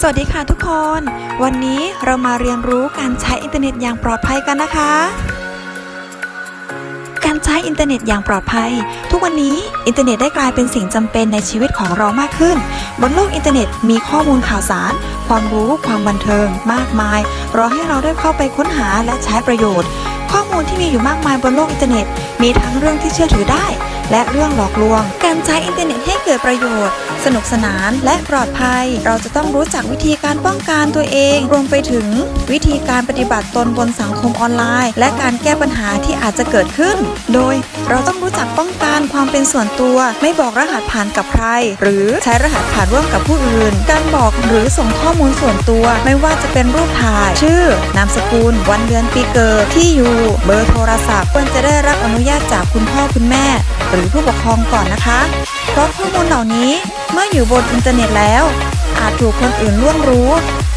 สวัสดีค่ะทุกคน วันนี้เรามาเรียนรู้การใช้อินเทอร์เน็ตอย่างปลอดภัยกันนะคะ การใช้อินเทอร์เน็ตอย่างปลอดภัย ทุกวันนี้อินเทอร์เน็ตได้กลายเป็นสิ่งจำเป็นในชีวิตของเรามากขึ้น บนโลกอินเทอร์เน็ตมีข้อมูลข่าวสาร ความรู้ความบันเทิง มากมาย รอให้เราได้เข้าไปค้นหาและใช้ประโยชน์ ข้อมูลที่มีอยู่มากมายบนโลกอินเทอร์เน็ต มีทั้งเรื่องที่เชื่อถือได้ และเรื่องหลอกลวง การใช้อินเทอร์เน็ตให้เกิดประโยชน์ สนุกสนานและปลอดภัย เราจะต้องรู้จักวิธีการป้องกันตัวเอง รวมไปถึงวิธีการปฏิบัติตนบนสังคมออนไลน์ และการแก้ปัญหาที่อาจจะเกิดขึ้น โดยเราต้องรู้จักป้องกันความเป็นส่วนตัว ไม่บอกรหัสผ่านกับใคร หรือใช้รหัสผ่านร่วมกับผู้อื่น การบอกหรือส่งข้อมูลส่วนตัว ไม่ว่าจะเป็นรูปถ่าย ชื่อ นามสกุล วันเดือนปีเกิด ที่อยู่ เบอร์โทรศัพท์ควรจะได้รับอนุญาตจากคุณพ่อคุณแม่ หรือผู้ปกครองก่อนนะคะ เพราะข้อมูลเหล่านี้ ออยู่บนอินเทอร์เน็ตแล้ว อาจถูกคนอื่นล่วงรู้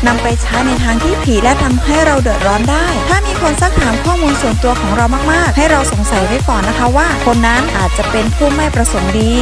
นำไปใช้ในทางที่ผิดและทำให้เราเดือดร้อนได้ ถ้ามีคนซักถามข้อมูลส่วนตัวของเรามากๆ ให้เราสงสัยไว้ก่อนนะคะว่า คนนั้นอาจจะเป็นผู้ไม่ประสงค์ดี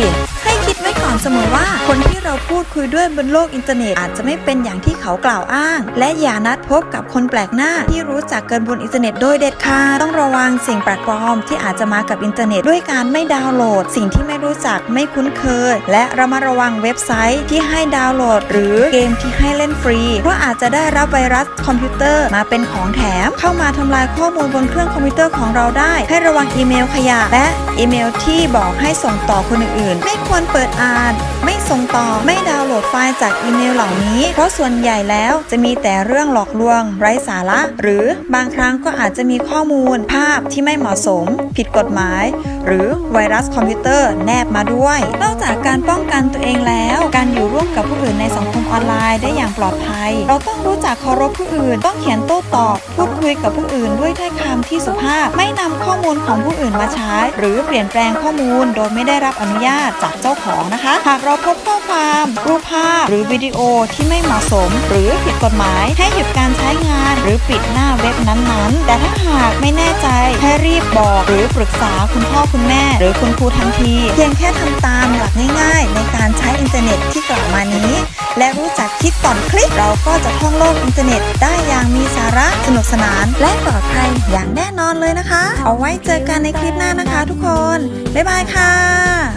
อนเสมอว่า คนที่เราพูดคุยด้วยบนโลกอินเทอร์เน็ตอาจจะไม่เป็นอย่างที่เขากล่าวอ้าง และอย่านัดพบกับคนแปลกหน้าที่รู้จักเกินบนอินเทอร์เน็ตโดยเด็ดขาดต้องระวังสิ่งแปลกปลอมที่อาจจะมากับอินเทอร์เน็ตด้วยการไม่ดาวน์โหลด สิ่งที่ไม่รู้จักไม่คุ้นเคย และระมัดระวังเว็บไซต์ที่ให้ดาวน์โหลด หรือเกมที่ให้เล่นฟรี เพราะอาจจะได้รับไวรัสคอมพิวเตอร์มาเป็นของแถม เข้ามาทำลายข้อมูลบนเครื่องคอมพิวเตอร์ของเราได้ ให้ระวังอีเมลขยะและอีเมลที่บอกให้ส่งต่อคนอื่นๆ ไม่ควรเปิดอ่านาติไม่ส่งต่อ ไม่ดาวน์โหลดไฟล์จากอีเมลเหล่านี้ เพราะส่วนใหญ่แล้วจะมีแต่เรื่องหลอกลวง ไร้สาระ หรือบางครั้งก็อาจจะมีข้อมูล ภาพที่ไม่เหมาะสม ผิดกฎหมาย หรือไวรัสคอมพิวเตอร์แนบมาด้วย นอกจากการป้องกันตัวเองแล้ว การอยู่ร่วมกับผู้อื่นในสังคมออนไลน์ได้อย่างปลอดภัย เราต้องรู้จักเคารพผู้อื่น ต้องเขียนโต้ตอบ พูดคุยกับผู้อื่นด้วยถ้อยคำที่สุภาพ ไม่นำข้อมูลของผู้อื่นมาใช้ หรือเปลี่ยนแปลงข้อมูลโดยไม่ได้รับอนุญาตจากเจ้าของนะคะ หากเราพบข้อความ รูปภาพ หรือวิดีโอที่ไม่เหมาะสม หรือผิดกฎหมาย ให้หยุดการใช้งาน หรือปิดหน้าเว็บนั้นๆ แต่ถ้าหากไม่แน่ใจ ให้รีบบอกหรือปรึกษาคุณพ่อคุณแม่ หรือคุณครูทันที เพียงแค่ทำตามหลักง่ายๆ ในการใช้อินเทอร์เน็ตที่กล่าวมานี้ และรู้จักคิดก่อนคลิกเราก็จะท่องโลกอินเทอร์เน็ต ได้อย่างมีสาระสนุกสนาน และปลอดภัยอย่างแน่นอนเลยนะคะ เอาไว้เจอกันในคลิปหน้านะคะ ทุกคน บ๊ายบายค่ะ